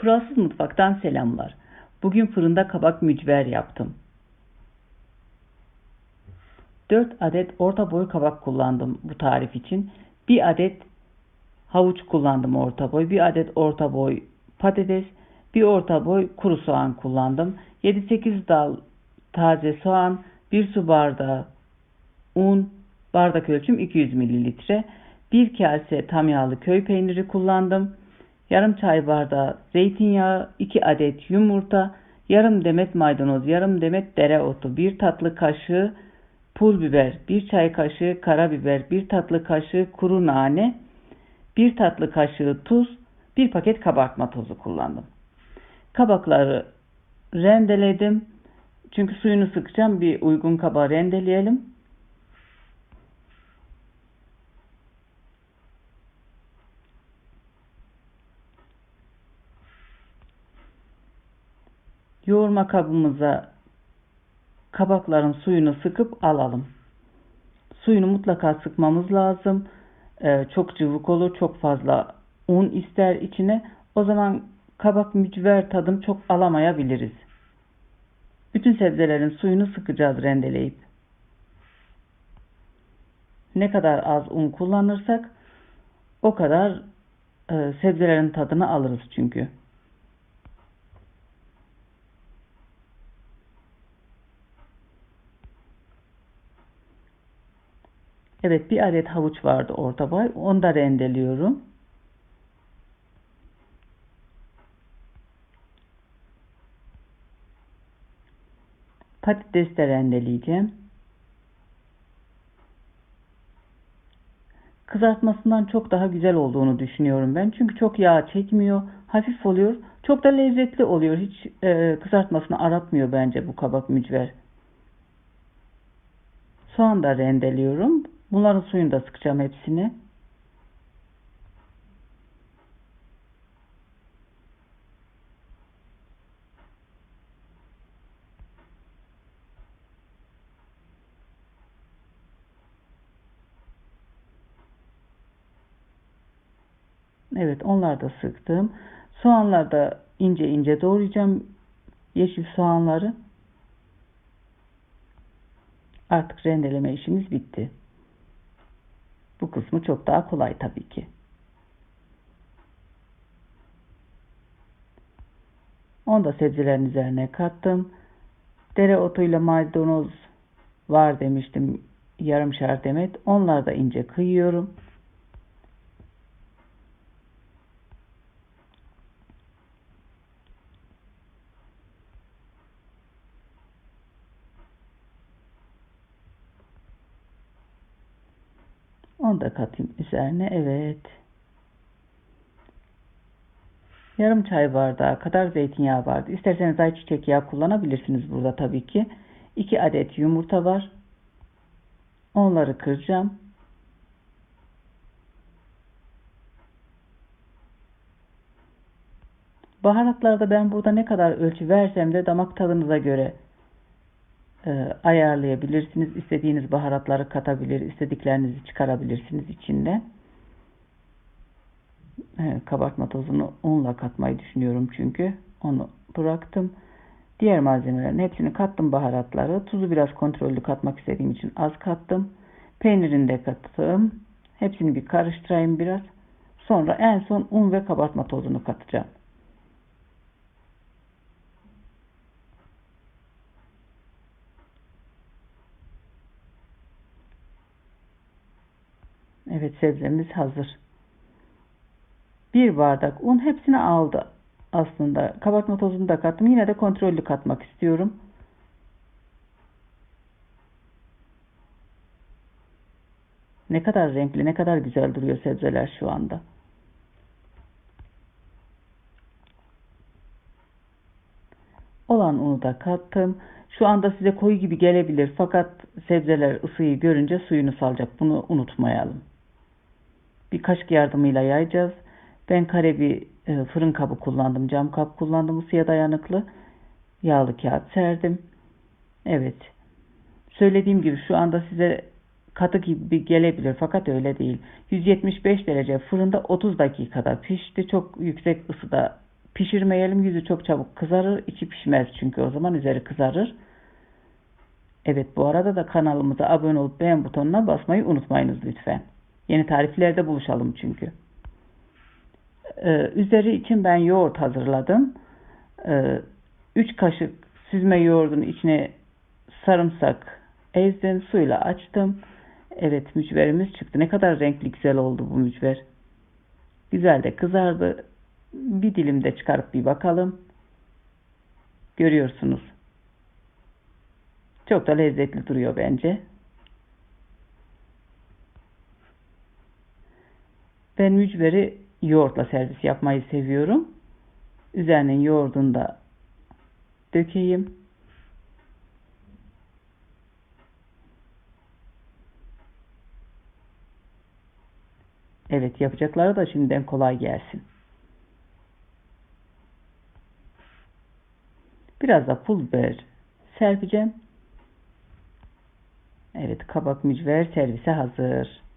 Kuralsız mutfaktan selamlar. Bugün fırında kabak mücver yaptım. 4 adet orta boy kabak kullandım bu tarif için. 1 adet havuç kullandım orta boy. 1 adet orta boy patates. 1 orta boy kuru soğan kullandım. 7-8 dal taze soğan. 1 su bardağı un. Bardak ölçüm 200 mililitre. 1 kase tam yağlı köy peyniri kullandım. Yarım çay bardağı zeytinyağı, 2 adet yumurta, yarım demet maydanoz, yarım demet dereotu, 1 tatlı kaşığı pul biber, 1 çay kaşığı karabiber, 1 tatlı kaşığı kuru nane, 1 tatlı kaşığı tuz, 1 paket kabartma tozu kullandım. Kabakları rendeledim. Çünkü suyunu sıkacağım. Bir uygun kaba rendeleyelim. Yoğurma kabımıza kabakların suyunu sıkıp alalım. Suyunu mutlaka sıkmamız lazım. Ee, çok cıvık olur, çok fazla un ister içine. O zaman kabak mücver tadım çok alamayabiliriz. Bütün sebzelerin suyunu sıkacağız rendeleyip. Ne kadar az un kullanırsak o kadar e, sebzelerin tadını alırız çünkü. Evet bir adet havuç vardı orta boy. Onu da rendeliyorum. Patates de rendeleyeceğim. Kızartmasından çok daha güzel olduğunu düşünüyorum ben. Çünkü çok yağ çekmiyor. Hafif oluyor. Çok da lezzetli oluyor. Hiç e, kızartmasını aratmıyor bence bu kabak mücver. Soğan da rendeliyorum. Bunların suyunu da sıkacağım hepsini. Evet onlar da sıktım. Soğanlar da ince ince doğrayacağım. Yeşil soğanları. Artık rendeleme işimiz bitti. Bu kısmı çok daha kolay tabii ki. Onu da sebzelerin üzerine kattım. Dereotuyla maydanoz var demiştim. Yarımşar demet. Onları da ince kıyıyorum. Onu da katayım üzerine. Evet. Yarım çay bardağı kadar zeytinyağı vardı. İsterseniz ayçiçek yağı kullanabilirsiniz burada tabii ki. 2 adet yumurta var. Onları kıracağım. Baharatlarda ben burada ne kadar ölçü versem de damak tadınıza göre e, ayarlayabilirsiniz. İstediğiniz baharatları katabilir, istediklerinizi çıkarabilirsiniz içinde. E, kabartma tozunu unla katmayı düşünüyorum çünkü. Onu bıraktım. Diğer malzemelerin hepsini kattım baharatları. Tuzu biraz kontrollü katmak istediğim için az kattım. Peynirini de kattım. Hepsini bir karıştırayım biraz. Sonra en son un ve kabartma tozunu katacağım. Evet sebzemiz hazır. Bir bardak un hepsini aldı aslında. Kabartma tozunu da kattım. Yine de kontrollü katmak istiyorum. Ne kadar renkli, ne kadar güzel duruyor sebzeler şu anda. Olan unu da kattım. Şu anda size koyu gibi gelebilir fakat sebzeler ısıyı görünce suyunu salacak. Bunu unutmayalım bir kaşık yardımıyla yayacağız. Ben kare bir e, fırın kabı kullandım. Cam kap kullandım. Isıya dayanıklı. Yağlı kağıt serdim. Evet. Söylediğim gibi şu anda size katı gibi gelebilir fakat öyle değil. 175 derece fırında 30 dakikada pişti. Çok yüksek ısıda pişirmeyelim. Yüzü çok çabuk kızarır. içi pişmez çünkü o zaman üzeri kızarır. Evet bu arada da kanalımıza abone olup beğen butonuna basmayı unutmayınız lütfen. Yeni tariflerde buluşalım çünkü. Ee, üzeri için ben yoğurt hazırladım. 3 kaşık süzme yoğurdun içine sarımsak ezdim. Suyla açtım. Evet mücverimiz çıktı. Ne kadar renkli güzel oldu bu mücver. Güzel de kızardı. Bir dilim de çıkarıp bir bakalım. Görüyorsunuz. Çok da lezzetli duruyor bence. Ben mücveri yoğurtla servis yapmayı seviyorum. Üzerine yoğurdunu da dökeyim. Evet yapacakları da şimdiden kolay gelsin. Biraz da pul biber serpeceğim. Evet kabak mücver servise hazır.